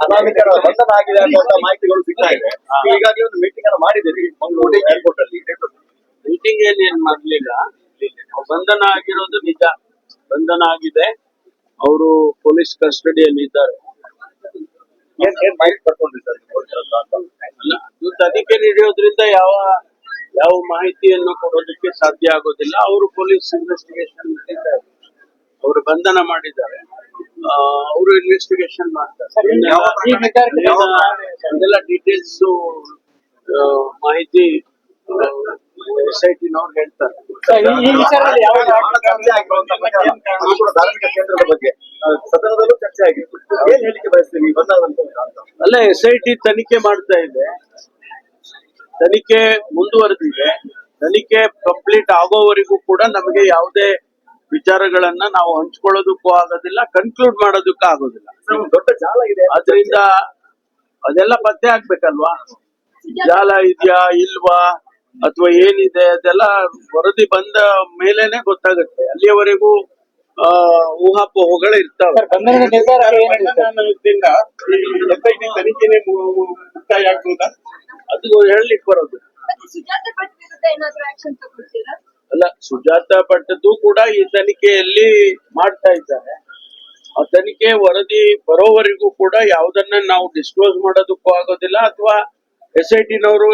ಅನಾಮಿಕರ ಬಂಧನ ಆಗಿದೆ ಅನ್ನುವಂತ ಮಾಹಿತಿಗಳು ಸಿಗ್ತಾ ಇದೆ. ಹೀಗಾಗಿ ಒಂದು ಮೀಟಿಂಗ್ ಅನ್ನು ಮಾಡಿದ್ದೀರಿ. ಮಂಗಳೂರು ಏರ್ಪೋರ್ಟ್ ಅಲ್ಲಿ. ಮೀಟಿಂಗ್ ಏನ್ ಏನ್ ಮಾಡ್ಲಿಲ್ಲ? ಬಂಧನ ಆಗಿರೋದು ನಿಜ. ಬಂಧನ ಆಗಿದೆ. ಅವರು ಪೊಲೀಸ್ ಕಸ್ಟಡಿಯಲ್ಲಿ ಇದ್ದಾರೆ. ಏನ್ ಮಾಹಿತಿ ತನಿಖೆ ನಡೆಯೋದ್ರಿಂದ ಯಾವ ಯಾವ ಮಾಹಿತಿಯನ್ನು ಕೊಡೋದಕ್ಕೆ ಸಾಧ್ಯ ಆಗೋದಿಲ್ಲ. ಅವರು ಪೊಲೀಸ್ ಇನ್ವೆಸ್ಟಿಗೇಷನ್ ಮಾಡಿದ್ದಾರೆ ಅವರು ಬಂಧನ ಮಾಡಿದ್ದಾರೆ. ಅವರು ಇನ್ವೆಸ್ಟಿಗೇಷನ್ ಮಾಡ್ತಾರೆ? ಅದೆಲ್ಲ ಡೀಟೇಲ್ಸ್ ಮಾಹಿತಿ ಎಸ್ ಐ ಟಿನವ್ರು ಹೇಳ್ತಾರೆ ಧಾರ್ಮಿಕ ಕೇಂದ್ರದ ಬಗ್ಗೆ ಸದನದಲ್ಲೂ ಚರ್ಚೆ ಆಗಿದೆ ಏನ್ ಹೇಳಿಕೆ ಅಂತ ಅಲ್ಲ ಎಸ್ ಐ ಟಿ ತನಿಖೆ ಮಾಡ್ತಾ ಇದೆ ತನಿಖೆ ಮುಂದುವರೆದಿದೆ ತನಿಖೆ ಕಂಪ್ಲೀಟ್ ಆಗೋವರೆಗೂ ಕೂಡ ನಮಗೆ ಯಾವುದೇ ವಿಚಾರಗಳನ್ನ ನಾವು ಹಂಚ್ಕೊಳ್ಳೋದಕ್ಕೂ ಆಗೋದಿಲ್ಲ ಕನ್ಕ್ಲೂಡ್ ಮಾಡೋದಕ್ಕೂ ಆಗೋದಿಲ್ಲ. ಸರ್, ದೊಡ್ಡ ಜಾಲ ಇದೆ. ಅದರಿಂದ ಅದೆಲ್ಲ ಪತ್ತೆ ಆಗ್ಬೇಕಲ್ವಾ? ಜಾಲ ಇದೆಯಾ ಇಲ್ವಾ ಅಥವಾ ಏನಿದೆ ಅದೆಲ್ಲ ವರದಿ ಬಂದ ಮೇಲೇನೆ ಗೊತ್ತಾಗುತ್ತೆ. ಅಲ್ಲಿಯವರೆಗೂ ಆ ಊಹಾಪೋಹಗಳು ಇರ್ತಾವೆ? ತನಿಖೆನೆ ಮುಕ್ತಾಯ ಆಗ್ಬೋದಾ? ಅದು ಹೇಳಲಿಕ್ಕೆ ಬರೋದು. ಅಲ್ಲ ಸುಜಾತ ಭಟ್ಟದ್ದು ಕೂಡ ಈ ತನಿಖೆಯಲ್ಲಿ ಮಾಡ್ತಾ ಇದ್ದಾರೆ. ಆ ತನಿಖೆ ವರದಿ ಬರೋವರೆಗೂ ಕೂಡ ಯಾವುದನ್ನ ನಾವು ಡಿಸ್ಕ್ಲೋಸ್ ಮಾಡೋದಕ್ಕೂ ಆಗೋದಿಲ್ಲ ಅಥವಾ ಎಸ್ ಐ ಟಿನವರು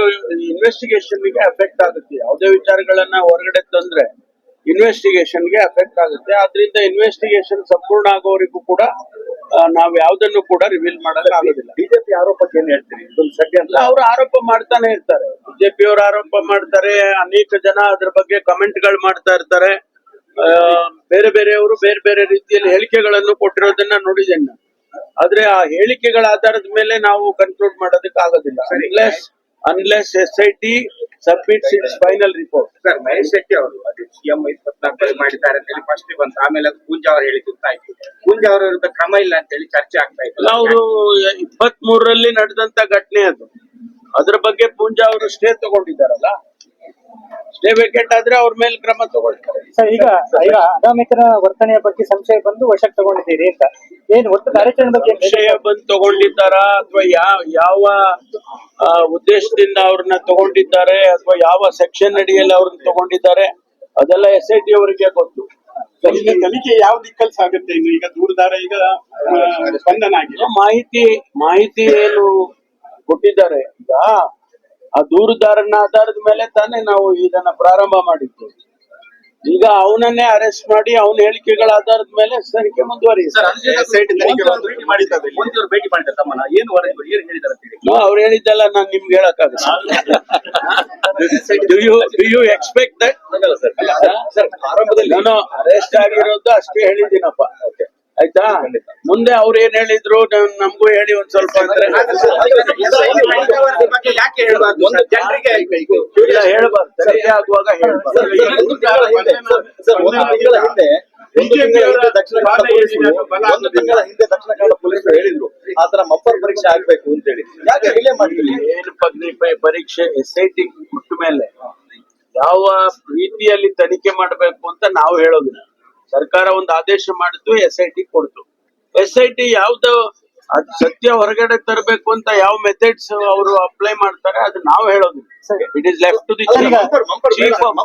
ಇನ್ವೆಸ್ಟಿಗೇಷನ್ಗೆ ಅಫೆಕ್ಟ್ ಆಗುತ್ತೆ. ಯಾವುದೇ ವಿಚಾರಗಳನ್ನ ಹೊರಗಡೆ ತಂದ್ರೆ ಇನ್ವೆಸ್ಟಿಗೇಷನ್ಗೆ ಅಫೆಕ್ಟ್ ಆಗುತ್ತೆ. ಆದ್ರಿಂದ ಇನ್ವೆಸ್ಟಿಗೇಷನ್ ಸಂಪೂರ್ಣ ಆಗೋವರೆಗೂ ಕೂಡ ನಾವು ಯಾವುದನ್ನು ಕೂಡ ರಿವೀಲ್ ಮಾಡಕ್ ಆಗೋದಿಲ್ಲ. ಬಿಜೆಪಿ ಆರೋಪಕ್ಕೆ ಏನ್ ಹೇಳ್ತೀರಿ? ಇದೊಂದು ಅವರು ಆರೋಪ ಮಾಡ್ತಾನೆ ಇರ್ತಾರೆ. ಬಿಜೆಪಿ ಅವರು ಆರೋಪ ಮಾಡ್ತಾರೆ ಅನೇಕ ಜನ ಅದ್ರ ಬಗ್ಗೆ ಕಮೆಂಟ್ಗಳು ಮಾಡ್ತಾ ಇರ್ತಾರೆ. ಬೇರೆ ಬೇರೆಯವರು ಬೇರೆ ಬೇರೆ ರೀತಿಯಲ್ಲಿ ಹೇಳಿಕೆಗಳನ್ನು ಕೊಟ್ಟಿರೋದನ್ನ ನೋಡಿದ್ದೇನೆ ಆದ್ರೆ ಆ ಹೇಳಿಕೆಗಳ ಆಧಾರದ ಮೇಲೆ ನಾವು ಕನ್ಕ್ಲೂಡ್ ಮಾಡೋದಕ್ಕೆ ಆಗೋದಿಲ್ಲ unless unless S I T submits it's final report sir Mahesh Shetty ಅವರು ಅದೇ ಸಿಎಂ ಇಪ್ಪತ್ನಾಲ್ಕರಲ್ಲಿ ಮಾಡಿದ್ದಾರೆ ಅಂತ ಹೇಳಿ ಫಸ್ಟ್ ಬಂತು. ಆಮೇಲೆ ಅದು ಪೂಂಜಾ ಅವರು ಹೇಳಿ ಗೊತ್ತಾಯ್ತು. ಪೂಂಜಾ ಅವರ ವಿರುದ್ಧ ಕ್ರಮ ಇಲ್ಲ ಅಂತ ಹೇಳಿ ಚರ್ಚೆ ಆಗ್ತಾ ಇತ್ತು. ಅವರು ಇಪ್ಪತ್ತ್ ಮೂರರಲ್ಲಿ ನಡೆದಂತ ಘಟನೆ ಅದು. ಅದ್ರ ಬಗ್ಗೆ ಪೂಂಜಾ ಅವರು ಸ್ಟೇ ತಗೊಂಡಿದ್ದಾರಲ್ಲ? ಸ್ಟೇ ವೇಕೆಂಟ್ ಆದ್ರೆ ಅವ್ರ ಮೇಲೆ ಕ್ರಮ ತಗೊಳ್ತಾರೆ. ಸರ್ ಈಗ ಈಗ ಅನಾಮಿಕರ ವರ್ತನೆಯ ಬಗ್ಗೆ ಸಂಶಯ ಬಂದು ವಶಕ್ಕೆ ತಗೊಂಡಿದ್ದೀರಿ ಅಂತ. ಏನ್ ಒಟ್ಟು ಕಾರ್ಯಾಚರಣೆ ಬಗ್ಗೆ ವಿಷಯ ಬಂದು ತಗೊಂಡಿದ್ದಾರಾ ಅಥವಾ ಯಾವ ಯಾವ ಉದ್ದೇಶದಿಂದ ಅವ್ರನ್ನ ತಗೊಂಡಿದ್ದಾರೆ ಅಥವಾ ಯಾವ ಸೆಕ್ಷನ್ ಅಡಿಯಲ್ಲಿ ಅವ್ರನ್ನ ತಗೊಂಡಿದ್ದಾರೆ? ಅದೆಲ್ಲ ಎಸ್ ಐ ಟಿ ಅವರಿಗೆ ಗೊತ್ತು. ತನಿಖೆ ಯಾವ ದಿಕ್ಕಲ್ಲಿ ಸಾಗುತ್ತೆ ಇನ್ನು ಈಗ ದೂರದಾರ ಈಗ ಆ, ಬಂಧನ ಆಗಿದೆ. ಮಾಹಿತಿ ಮಾಹಿತಿ ಏನು ಕೊಟ್ಟಿದ್ದಾರೆ? ಈಗ ಆ ದೂರದಾರನ ಆಧಾರದ ಮೇಲೆ ತಾನೇ ನಾವು ಇದನ್ನ ಪ್ರಾರಂಭ ಮಾಡಿದ್ದು ಈಗ ಅವನನ್ನೇ ಅರೆಸ್ಟ್ ಮಾಡಿ ಅವನ ಹೇಳಿಕೆಗಳ ಆಧಾರದ ಮೇಲೆ ತನಿಖೆ ಮುಂದುವರಿಯುತ್ತೆ ಅವ್ರು ಹೇಳಿದ್ದಲ್ಲ ನಾನು ನಿಮ್ಗೆ ಹೇಳಕ್ಕಾಗಲ್ಲ ಎಕ್ಸ್ಪೆಕ್ಟ್ ಆರಂಭದಲ್ಲಿ ನಾನು ಅರೆಸ್ಟ್ ಆಗಿರೋದು ಅಷ್ಟೇ ಹೇಳಿದ್ದೀನಪ್ಪ ಆಯ್ತಾ ಮುಂದೆ ಅವ್ರು ಏನ್ ಹೇಳಿದ್ರು ನಮ್ಗೂ ಹೇಳಿ ಒಂದ್ ಸ್ವಲ್ಪ ಅಂದ್ರೆ ಹೇಳಬಾರ್ದು ಒಂದು ಜನರಿಗೆ ಇಲ್ಲ ಹೇಳ್ಬಾರ್ದು. ತನಿಖೆ ಆಗುವಾಗ ಹೇಳ್ಬಾರ್ದು. ಒಂದು ತಿಂಗಳ ಹಿಂದೆ ಸರ್, ಒಂದು ತಿಂಗಳ ಹಿಂದೆ ಒಂದು ತಿಂಗಳ ಹಿಂದೆ ದಕ್ಷಿಣ ಕನ್ನಡ ಪೊಲೀಸರು ಒಂದು ತಿಂಗಳ ಹಿಂದೆ ದಕ್ಷಿಣ ಕನ್ನಡ ಪೊಲೀಸರು ಹೇಳಿದ್ರು ಆತರ ಮಬ್ಬರ್ ಪರೀಕ್ಷೆ ಆಗ್ಬೇಕು ಅಂತ ಹೇಳಿ ಯಾಕೆ ಡಿಲೇ ಮಾಡಿದ್ರಿ? ಏನು ಪಗ್ನಿ ಪರೀಕ್ಷೆ ಎಸ್ ಐ ಟಿ ಕೊಟ್ಟ ಮೇಲೆ ಯಾವ ರೀತಿಯಲ್ಲಿ ತನಿಖೆ ಮಾಡಬೇಕು ಅಂತ ನಾವು ಹೇಳೋದಿಲ್ಲ. ಸರ್ಕಾರ ಒಂದು ಆದೇಶ ಮಾಡಿದ್ದು ಎಸ್ ಐ ಟಿ ಕೊಡ್ತು. ಎಸ್ ಐ ಟಿ ಯಾವ್ದು ಅದ್ ಸತ್ಯ ಹೊರಗಡೆ ತರಬೇಕು ಅಂತ ಯಾವ ಮೆಥಡ್ಸ್ ಅವರು ಅಪ್ಲೈ ಮಾಡ್ತಾರೆ ಅದು ನಾವು ಹೇಳೋದು it is left to the chief of